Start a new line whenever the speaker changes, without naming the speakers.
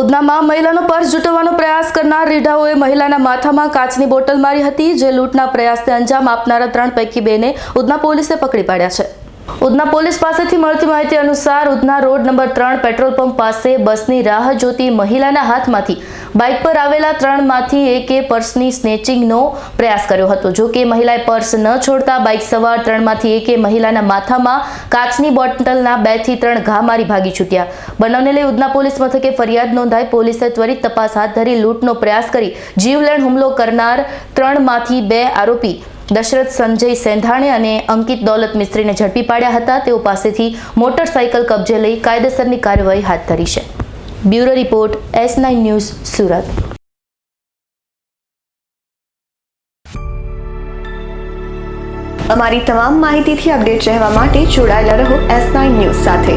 ઉધનામાં મહિલાનો purse જૂટવવાનો પ્રયાસ કરનાર રીઢાઓએ મહિલાના માથામાં કાચની બોટલ મારી હતી, જે લૂંટના પ્રયાસને અંજામ આપનારા ત્રણ પૈકી બેને ઉધના પોલીસે પકડી પાડ્યા છે. ઉધના પોલીસ પાસેથી મળતી માહિતી અનુસાર ઉધના રોડ નંબર ત્રણ પેટ્રોલ પંપ પાસે બસની રાહ જોતી મહિલાના હાથમાંથી બાઇક પર આવેલા ત્રણમાંથી એકે પર્સની સ્નેચિંગનો પ્રયાસ કર્યો હતો. જો કે મહિલાએ પર્સ ન છોડતા બાઇક સવાર ત્રણમાંથી એકે મહિલાના માથામાં કાચની બોટલના બેથી ત્રણ ઘા મારી ભાગી છૂટ્યા. બનાવને લઈ ઉધના પોલીસ મથકે ફરિયાદ નોંધાઈ પોલીસે ત્વરિત તપાસ હાથ ધરી લૂંટનો પ્રયાસ કરી જીવલેણ હુમલો કરનાર ત્રણમાંથી બે આરોપી દશરથ, સંજય, સેંધાણે અને અંકિત દોલત મિસ્ત્રીને ઝડપી પાડ્યા હતા. તેઓ પાસેથી મોટરસાયકલ કબજે લઈ કાયદેસરની કાર્યવાહી હાથ ધરી છે. Bureau report, S nine news, Surat.
અમારી તમામ માહિતીથી અપડેટ રહેવા માટે જોડાયેલા રહો એસ નાઇન ન્યૂઝ સાથે.